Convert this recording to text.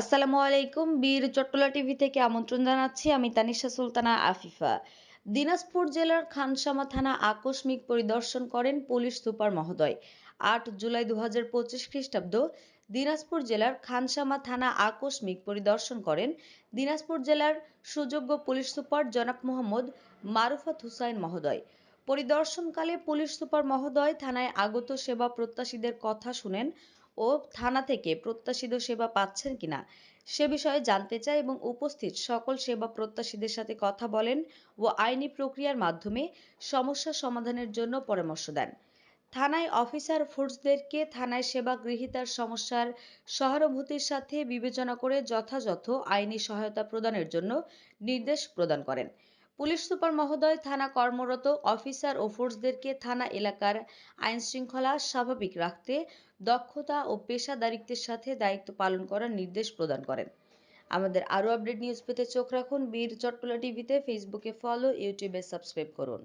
আসসালামু আলাইকুম, বীর চট্টলা টিভি থেকে আমন্ত্রণ জানাচ্ছি আমি তানিশা সুলতানা আফিফা। দিনাজপুর জেলার খানসামা থানা আকস্মিক পরিদর্শন করেন পুলিশ সুপার মহোদয়। আট জুলাই দু হাজার পঁচিশ খ্রিস্টাব্দ, দিনাজপুর জেলার খানসামা থানা আকস্মিক পরিদর্শন করেন দিনাজপুর জেলার সুযোগ্য পুলিশ সুপার জনাব মোহাম্মদ মারুফাত হুসাইন মহোদয়। পরিদর্শনকালে পুলিশ সুপার মহোদয় থানায় আগত সেবা প্রত্যাশীদের কথা শুনেন ও থানা থেকে প্রত্যাশিত সেবা পাচ্ছেন কিনা সে বিষয়ে জানতে চায় এবং উপস্থিত সকল সেবা প্রত্যাশীদের সাথে কথা বলেন ও আইনি প্রক্রিয়ার মাধ্যমে সমস্যা সমাধানের জন্য পরামর্শ দেন। থানায় অফিসার ফোর্সদেরকে থানায় সেবা গৃহীতার সমস্যার সহানুভূতির সাথে বিবেচনা করে যথাযথ আইনি সহায়তা প্রদানের জন্য নির্দেশ প্রদান করেন। পুলিশ সুপার মহোদয়, থানা কর্মরত অফিসার ও ফোর্সদেরকে থানা এলাকার আইন শৃঙ্খলা স্বাভাবিক রাখতে, দক্ষতা ও পেশাদারিত্বের সাথে দায়িত্ব পালন করার নির্দেশ প্রদান করেন। আমাদের আরও আপডেট নিউজ পেতে চোখ রাখুন বীর চট্টলা টিভিতে। ফেসবুকে ফলো, ইউটিউবে সাবস্ক্রাইব করুন।